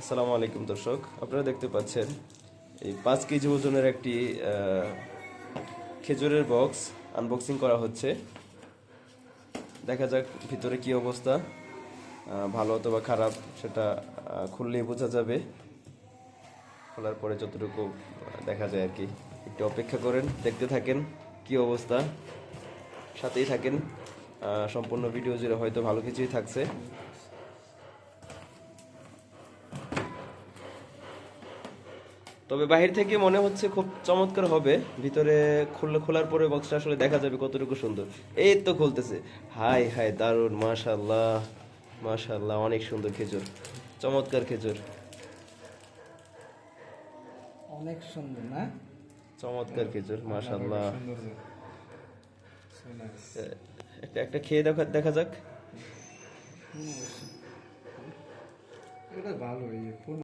আসসালামু আলাইকুম, দর্শক। আপনারা দেখতে পাচ্ছেন এই পাঁচ কেজি ওজনের একটি খেজুরের বক্স আনবক্সিং করা হচ্ছে। দেখা যাক ভিতরে কি অবস্থা ভালো অথবা খারাপ সেটা খুললেই বোঝা যাবে। খোলার পরে যতটুকু দেখা যায় আর কি। একটু অপেক্ষা করেন, দেখতে থাকেন কি অবস্থা। সাথেই থাকেন সম্পূর্ণ ভিডিও জুড়ে হয়তো ভালো কিছুই থাকছে। তবে বাহির থেকে মনে হচ্ছে খুব চমৎকার হবে। ভিতরে খুললে খোলার পরে বক্সটা আসলে দেখা যাবে কতটুকু সুন্দর। এই তো খুলতেছে। হাই হাই দারুণ মাশাল্লাহ মাশাল্লাহ অনেক সুন্দর খেজুর চমৎকার খেজুর। অনেক সুন্দর না? চমৎকার খেজুর মাশাল্লাহ সুন্দর একটা একটা খেয়ে দেখা দেখা যাক। এটা ভালো